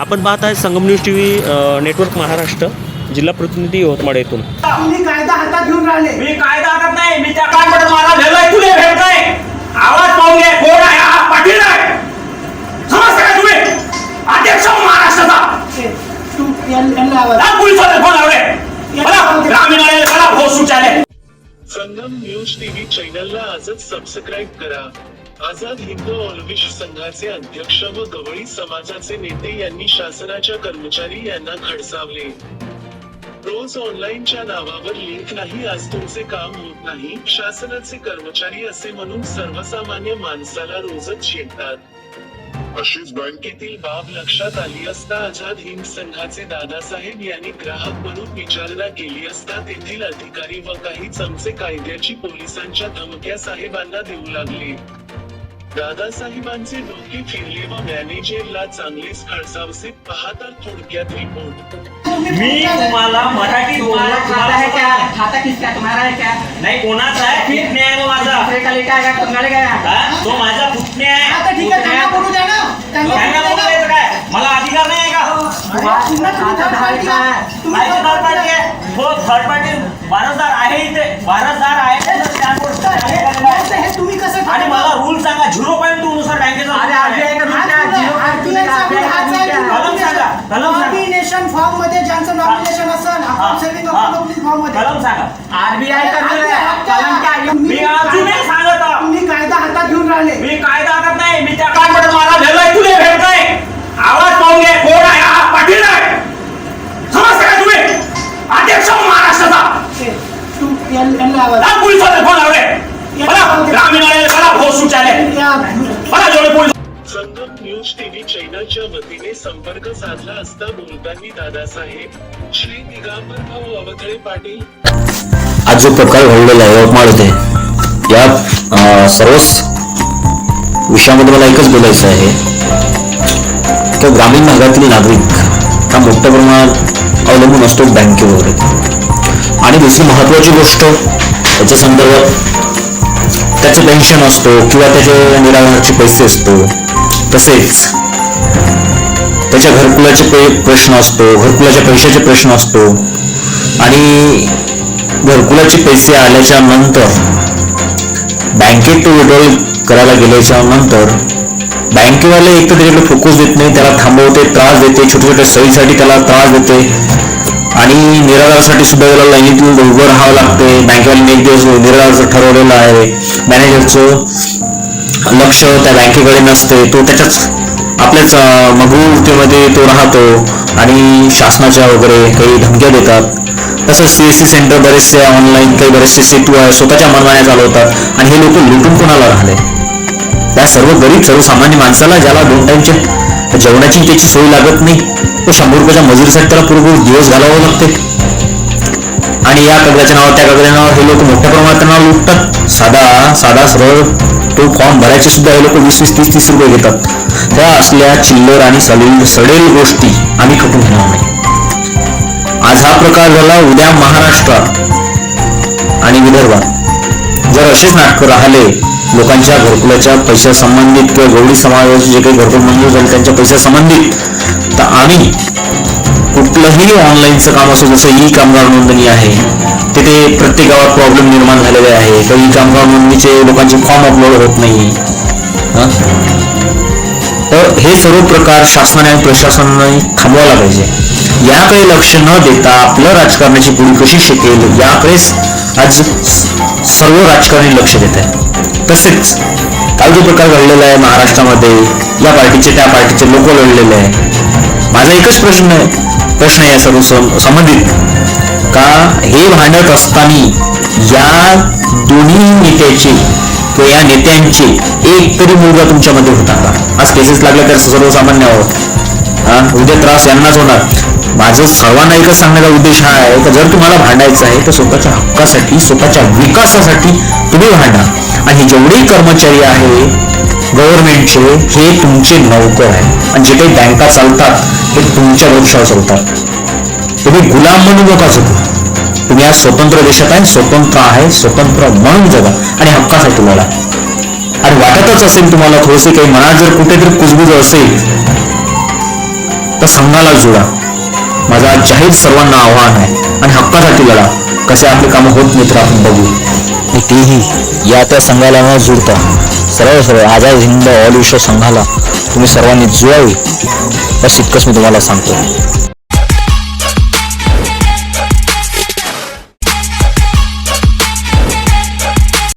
आपण पाहत आहे Sangam news T V network Maharashtra जिल्हा प्रतिनिधी यवतमाळ येथून. तुम्ही कायदा हातात घेऊन राहिले. मी कायदा आणत नाही मी त्या कानपड मला भेटलाय तुले भेटताय. आवाज पाहून घे कोण आहे? हा पाटील आहे. समजतं का तुम्ही? अध्यक्ष महाराष्ट्राचा. ए, तू यां- यांना आवाज लाव पोलिसाला फोन लावले मला ग्रामीण आले मला भोस सुटाले. संगम न्यूज टीव्ही चॅनलला आजच सबस्क्राईब करा. आझाद हिंद ऑलविश संघाचे अध्यक्ष व गवळी समाजाचे नेते यांनी शासनाच्या कर्मचारी यांना खडसावले. रोज ऑनलाईनच्या नावावर लिंक नाही आज तुमचे काम होत नाही. शासनाचे कर्मचारी असे म्हणून सर्वसामान्य माणसाला रोजच शेकतात अशीच बँकेतील बाब लक्षात आली असता आझाद हिंद संघाचे दादासाहेब यांनी ग्राहक म्हणून विचारणा केली असता तेथील अधिकारी व काही चमचे कायद्याची पोलिसांच्या धमक्या साहेबांना देऊ लागले. दादासाहेबांचे डोके फिरले व मॅनेजरला चांगलेच खडसावसे पाहता थोडक्यात रिपोर्ट मी तुम्हाला मराठी खाता है क्या? खाता किसका? तुम्हारा है क्या? नाही कोणाचा आहे? पुतण्या आहे तो माझा? दूसरे का है तुम्हारे का? हा? तो माझा पुतण्या आहे? आता ठीक आहे त्यांना बोलू द्या ना. त्यांना त्यांना बोलू द्या बोलायचं. काय? मला अधिकार नाही आहे का? अरे, पुन्हा तुम्ही third party आहे. तुम्ही माझी third थर्ड party पार्टी आहे. आहे हो थर्ड पार्टी वारसदार आहे इथे. वारसदार आहे तर हे- हे- हे तुम्ही कसं आणि मला रूल सांगा झिरो पॉईंट टू नुसार बँकेचा अरे कलम सांगा, कलम सांगा. नॉमिनेशन फॉर्ममध्ये ज्यांचं नॉमिनेशन असेल अकाउंट सेव्हिंग अकाउंट फॉर्ममध्ये कलम सांगा. आरबीआय है मी अजूनही सांगत आहो. तुम्ही कायदा हातात घेऊन राहिले मी कायदा आणत नाही मी त्या कानपड मला भेटलाय तुले भेटताय आवाज पाहून घे कोण आहे हा पाटील आहे समजतं का तुम्ही अध्यक्ष हो महाराष्ट्राचा ए, फोन लावले ग्रामीण पोलीस संगम न्यूज टीव्ही चॅनलच्या वतीने संपर्क साधला असता बोलताना दादासाहेब. श्री दिगंबर भाऊ अवथळे पाटील. आज जो प्रकार घडलेला आहे यवतमाळ येथे या सर्वच विषयामध्ये मला एकच बोलायचं आहे. की ग्रामीण भागातील नागरिक हा मोठ्या प्रमाणात अवलंबून असतो बँकेवर. आणि दुसरी महत्वाची गोष्ट त्याच्या संदर्भात त्याचं पेन्शन असतो किंवा त्याचे निराकरणाचे पैसे असतो. तसेच त्याच्या घरकुलाचे पे- प्रश्न असतो घरकुलाच्या पैशाचे प्रश्न असतो. आणि घरकुलाचे पैसे आल्याच्यानंतर बँकेत तो विड्रॉल करायला गेल्याच्यानंतर बँकेवाले एक तर त्याच्याकडे फोकस देत नाही त्याला थांबवते त्रास देते छोट्या छोट्या सहीसाठी त्याला त्रास देते. आणि निराधारासाठी सुद्धा त्याला लाईनीत उभं राहावं लागते बँकेवाल्याने एक दिवस निराधारचं ठरवलेलं आहे. मॅनेजरचं लक्ष त्या बँकेकडे नसते तो त्याच्याच आपल्याच अं, तो राहतो. आणि शासनाच्या वगैरे काही धमक्या देतात. तसंच सी एस सी सेंटर बरेचसे ऑनलाईन काही बरेचसे सेतू आहे स्वतःच्या मनमान्या चालवतात. आणि हे लोक लुटून कोणाला राहिले? या सर्व गरीब सर्वसामान्य माणसाला ज्याला दोन टाईमचे जेवणाची त्याची सोय लागत नाही तो शंभर रुपयाच्या मजुरीसाठी त्याला पूर्ण दिवस घालावं लागते. आणि या कागदाच्या नावावर त्या कागदाच्या नावावर हे लोक मोठ्या प्रमाणात नाव लुटतात. साधा साधा सरळ तो फॉर्म भरायचे सुद्धा हे लोक वीस वीस तीस तीस रुपये घेतात. त्या असल्या चिल्लर आणि सडेल सडेल गोष्टी आम्ही खटून घेणार नाही. आज हा प्रकार झाला उद्या महाराष्ट्रात आणि विदर्भात. जर असेच नाटकं राहिले लोकांच्या घरकुलाच्या पैशा संबंधित किंवा गवळी समाजाचे जे काही घरकुल मंजूर झाले त्यांच्या पैशा संबंधित तर आम्ही कुठलंही ऑनलाईनचं काम असो जसं ई कामगार नोंदणी आहे तिथे प्रत्येक गावात प्रॉब्लेम निर्माण झालेले आहे. काही ई कामगार नोंदणीचे लोकांचे फॉर्म अपलोड होत नाही तर हे सर्व प्रकार शासनाने आणि प्रशासनाने थांबवायला पाहिजे. याकडे लक्ष न देता आपलं राजकारणाची पुढी कशी शिकेल याकडेच आज सर्व राजकारणी लक्ष देत आहे तसेच काल जो प्रकार घडलेला आहे महाराष्ट्रामध्ये या पार्टीचे त्या पार्टीचे लोक लढलेले आहे माझा एकच प्रश्न आहे प्रश्न आहे या सर्व संबंधित. का हे भांडत असताना या दोन्ही नेत्याचे किंवा या नेत्यांचे एक तरी मुलगा तुमच्यामध्ये होता का? आज केसेस लागले तर सर्वसामान्य आहोत. उद्या त्रास यांनाच होणार. माझं सर्वांना एकच सांगण्याचा उद्देश हा आहे की जर तुम्हाला भांडायचं आहे तर स्वतःच्या हक्कासाठी स्वतःच्या विकासासाठी तुम्ही भांडा. आणि जेवढेही कर्मचारी आहे गव्हर्नमेंटचे हे तुमचे नौकर आहे. आणि जे काही बँका चालतात हे तुमच्या भविष्यावर चालतात. तुम्ही गुलाम म्हणून नका जगू. तुम्ही आज स्वतंत्र देशात आहे स्वतंत्र आहे स्वतंत्र म्हणून जगा. आणि हक्काच आहे तुम्हाला. आणि वाटतच असेल तुम्हाला थोडेसे काही मनात जर कुठेतरी कुजबुज असेल तर संघाला जोडा. माझा जाहीर सर्वांना आव्हान आहे आणि हक्कासाठी लढा. कसे आपले कामं होत नाही तर आपण बघू. आणि तेही या त्या संघाला न जुळता सरळ सरळ आझाद हिंद ऑल विश्व संघाला तुम्ही सर्वांनी जुळावी बस इतकंच मी तुम्हाला सांगतो.